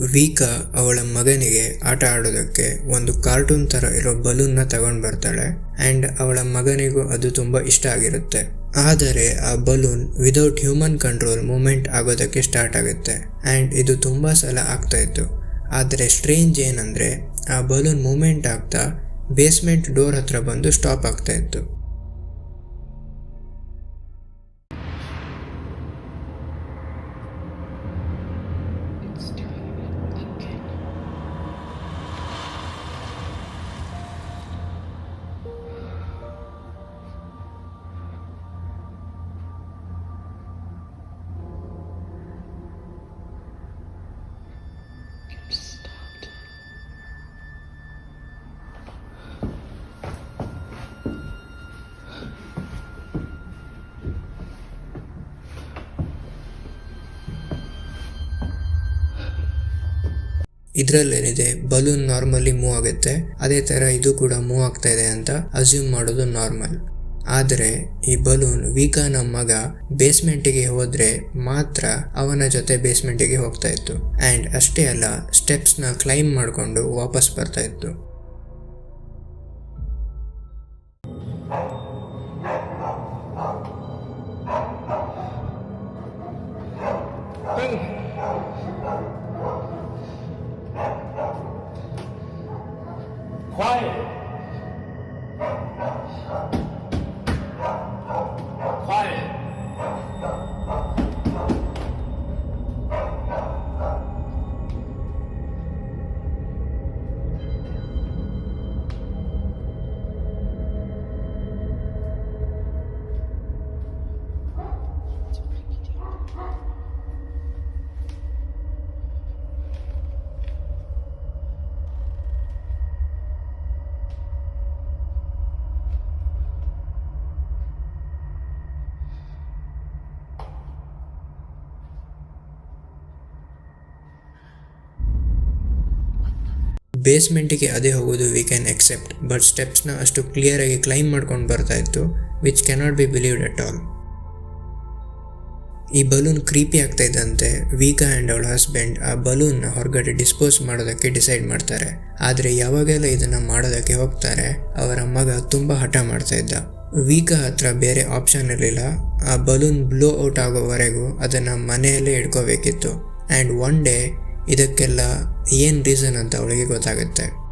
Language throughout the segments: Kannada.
ವೀಕಾ ಅವಳ ಮಗನಿಗೆ ಆಟ ಆಡೋದಕ್ಕೆ ಒಂದು ಕಾರ್ಟೂನ್ ತರ ಇರೋ ಬಲೂನ್ನ ತಗೊಂಡು ಬರ್ತಾಳೆ ಅಂಡ್ ಅವಳ ಮಗನಿಗೂ ಅದು ತುಂಬಾ ಇಷ್ಟ ಆಗಿರುತ್ತೆ. ಆದರೆ ಆ balloon without human control movement ಆಗೋದಕ್ಕೆ ಸ್ಟಾರ್ಟ್ ಆಗುತ್ತೆ ಅಂಡ್ ಇದು ತುಂಬಾ ಸಲ ಆಗ್ತಾ ಇತ್ತು. ಆದರೆ ಸ್ಟ್ರೇಂಜ್ ಏನಂದ್ರೆ, ಆ ಬಲೂನ್ ಮೂಮೆಂಟ್ ಆಗ್ತಾ ಬೇಸ್ಮೆಂಟ್ ಡೋರ್ ಹತ್ರ ಬಂದು ಸ್ಟಾಪ್ ಆಗ್ತಾ ಇತ್ತು. ಇದರಲ್ಲೇನಿದೆ ಬಲೂನ್ ನಾರ್ಮಲಿ ಮೂವ್ ಆಗುತ್ತೆ. ಅದೇ ತರ ಇದು ಕೂಡ ಮೂವ್ ಆಗ್ತಾ ಇದೆ ಅಂತ ಅಸ್ಯೂಮ್ ಮಾಡೋದು ನಾರ್ಮಲ್ ಆದರೆ ಈ ಬಲೂನ್ ವೀಕಾನ ಮಗ ಬೇಸ್ಮೆಂಟಿಗೆ ಹೋದರೆ ಮಾತ್ರ ಅವನ ಜೊತೆ ಬೇಸ್ಮೆಂಟಿಗೆ ಹೋಗ್ತಾ ಇತ್ತು. ಅಂಡ್ ಅಷ್ಟೇ ಅಲ್ಲ ಸ್ಟೆಪ್ಸ್ನ ಕ್ಲೈಮ್ ಮಾಡಿಕೊಂಡು ವಾಪಸ್ ಬರ್ತಾ ಇತ್ತು. ಬೇಸ್ಮೆಂಟಿಗೆ ಅದೇ ಹೋಗೋದು ವಿ ಕ್ಯಾನ್ ಎಕ್ಸೆಪ್ಟ್ ಬಟ್ ಸ್ಟೆಪ್ಸ್ನ ಅಷ್ಟು ಕ್ಲಿಯರಾಗಿ ಕ್ಲೈಮ್ ಮಾಡ್ಕೊಂಡು ಬರ್ತಾ ಇತ್ತು which cannot be believed at all ಈ ಬಲೂನ್ ಕ್ರೀಪಿ ಆಗ್ತಾ ಇದ್ದಂತೆ ವೀಕಾ ಆ್ಯಂಡ್ ಅವಳ ಹಸ್ಬೆಂಡ್ ಆ ಬಲೂನ್ನ ಹೊರಗಡೆ ಡಿಸ್ಪೋಸ್ ಮಾಡೋದಕ್ಕೆ ಡಿಸೈಡ್ ಮಾಡ್ತಾರೆ. ಆದರೆ ಯಾವಾಗೆಲ್ಲ ಇದನ್ನು ಮಾಡೋದಕ್ಕೆ ಹೋಗ್ತಾರೆ, ಅವರ ಮಗ ತುಂಬ ಹಠ ಮಾಡ್ತಾ ಇದ್ದ. ವೀಕಾ ಹತ್ರ ಬೇರೆ ಆಪ್ಷನ್ ಇರಲಿಲ್ಲ. ಆ ಬಲೂನ್ ಬ್ಲೋ ಔಟ್ ಆಗೋವರೆಗೂ ಅದನ್ನು ಮನೆಯಲ್ಲೇ ಇಟ್ಕೋಬೇಕಿತ್ತು. ಆ್ಯಂಡ್ ಒನ್ ಡೇ ಇದಕ್ಕೆಲ್ಲ ಏನು ರೀಸನ್ ಅಂತ ಅವಳಿಗೆ ಗೊತ್ತಾಗುತ್ತೆ.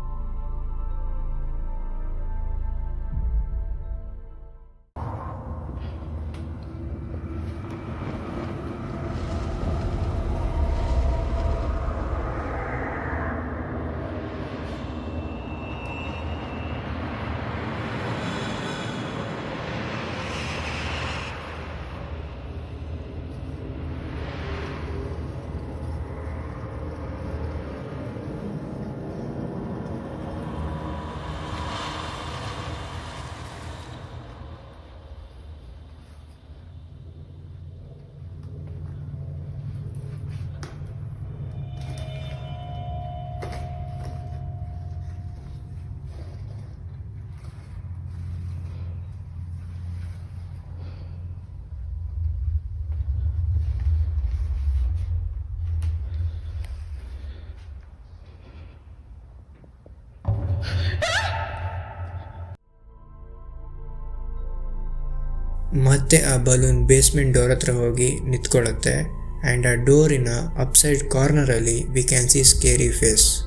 ಮತ್ತೆ ಆ ಬಲೂನ್ ಬೇಸ್ಮೆಂಟ್ ಡೋರ್ ಹತ್ರ ಹೋಗಿ ನಿಂತ್ಕೊಳ್ಳುತ್ತೆ. ಆ್ಯಂಡ್ ಆ ಡೋರಿನ upside ಕಾರ್ನರಲ್ಲಿ we can see scary face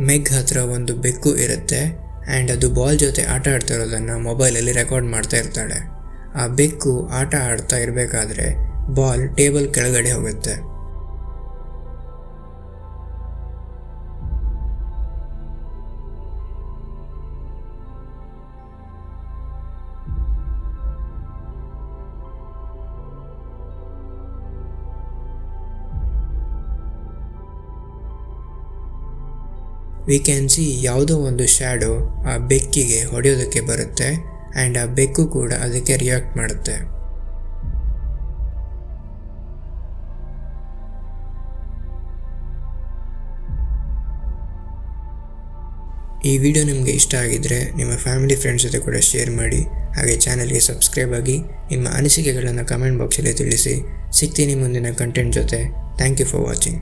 ಮೆಗ್ ಹತ್ರ ಒಂದು ಬೆಕ್ಕು ಇರುತ್ತೆ. ಆ್ಯಂಡ್ ಅದು ಬಾಲ್ ಜೊತೆ ಆಟ ಆಡ್ತಾ ಮೊಬೈಲ್ ಮೊಬೈಲಲ್ಲಿ ರೆಕಾರ್ಡ್ ಮಾಡ್ತಾ ಇರ್ತಾಳೆ. ಆ ಬೆಕ್ಕು ಆಟ ಆಡ್ತಾ ಇರಬೇಕಾದ್ರೆ ಬಾಲ್ ಟೇಬಲ್ ಕೆಳಗಡೆ ಹೋಗುತ್ತೆ. ವಿ ಕ್ಯಾನ್ ಸಿ ಯಾವುದೋ ಒಂದು ಶ್ಯಾಡೋ ಆ ಬೆಕ್ಕಿಗೆ ಹೊಡೆಯೋದಕ್ಕೆ ಬರುತ್ತೆ ಆ್ಯಂಡ್ ಆ ಬೆಕ್ಕು ಕೂಡ ಅದಕ್ಕೆ ರಿಯಾಕ್ಟ್ ಮಾಡುತ್ತೆ. ಈ ವಿಡಿಯೋ ನಿಮಗೆ ಇಷ್ಟ ಆಗಿದ್ದರೆ ನಿಮ್ಮ ಫ್ಯಾಮಿಲಿ ಫ್ರೆಂಡ್ಸ್ ಜೊತೆ ಕೂಡ ಶೇರ್ ಮಾಡಿ, ಹಾಗೆ ಚಾನಲ್ಗೆ ಸಬ್ಸ್ಕ್ರೈಬ್ ಆಗಿ ನಿಮ್ಮ ಅನಿಸಿಕೆಗಳನ್ನು ಕಮೆಂಟ್ ಬಾಕ್ಸಲ್ಲಿ ತಿಳಿಸಿ. ಸಿಗ್ತೀನಿ ಮುಂದಿನ ಕಂಟೆಂಟ್ ಜೊತೆ. Thank you for watching